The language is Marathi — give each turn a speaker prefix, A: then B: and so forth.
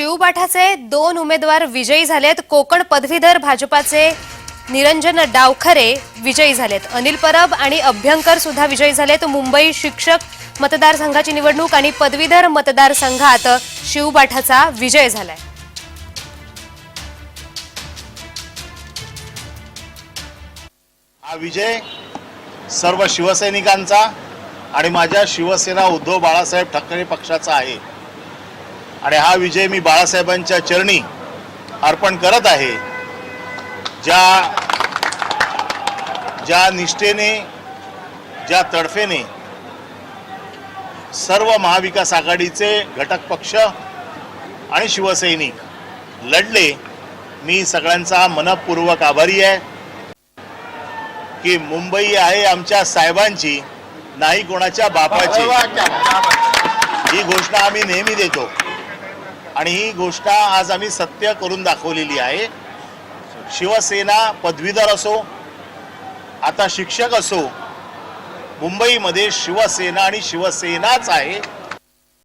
A: शिवबाठाचे दोन उमेदवार विजयी झालेत. कोकण पदवीधर भाजपाचे निरंजन डावखरे विजयी झालेत. अनिल परब आणि अभ्यंकर सुद्धा विजयी झालेत. मुंबई शिक्षक मतदारसंघाची निवडणूक आणि पदवीधर मतदारसंघात शिवबाठाचा विजय झालाय.
B: हा विजय सर्व शिवसैनिकांचा आणि माझ्या शिवसेना उद्धव बाळासाहेब ठाकरे पक्षाचा आहे. आणि हा विजय मी बाळासाहेबांच्या चरणी अर्पण करत आहे. ज्या ज्या निष्ठेने ज्या तडफेने सर्व महाविकास आघाडीचे घटक पक्ष आणि शिवसैनिक लढले मी सगळ्यांचा मनपूर्वक आभारी आहे की मुंबई आहे आमच्या साहेबांची नाही कोणाच्या बापाची. ही घोषणा आम्ही नेहमी देतो. आणि ही गोष्ट आज आम्ही सत्य करून दाखवलेली आहे. शिवसेना पदवीधर असो आता शिक्षक असो मुंबईमध्ये शिवसेना आणि शिवसेनाच आहे.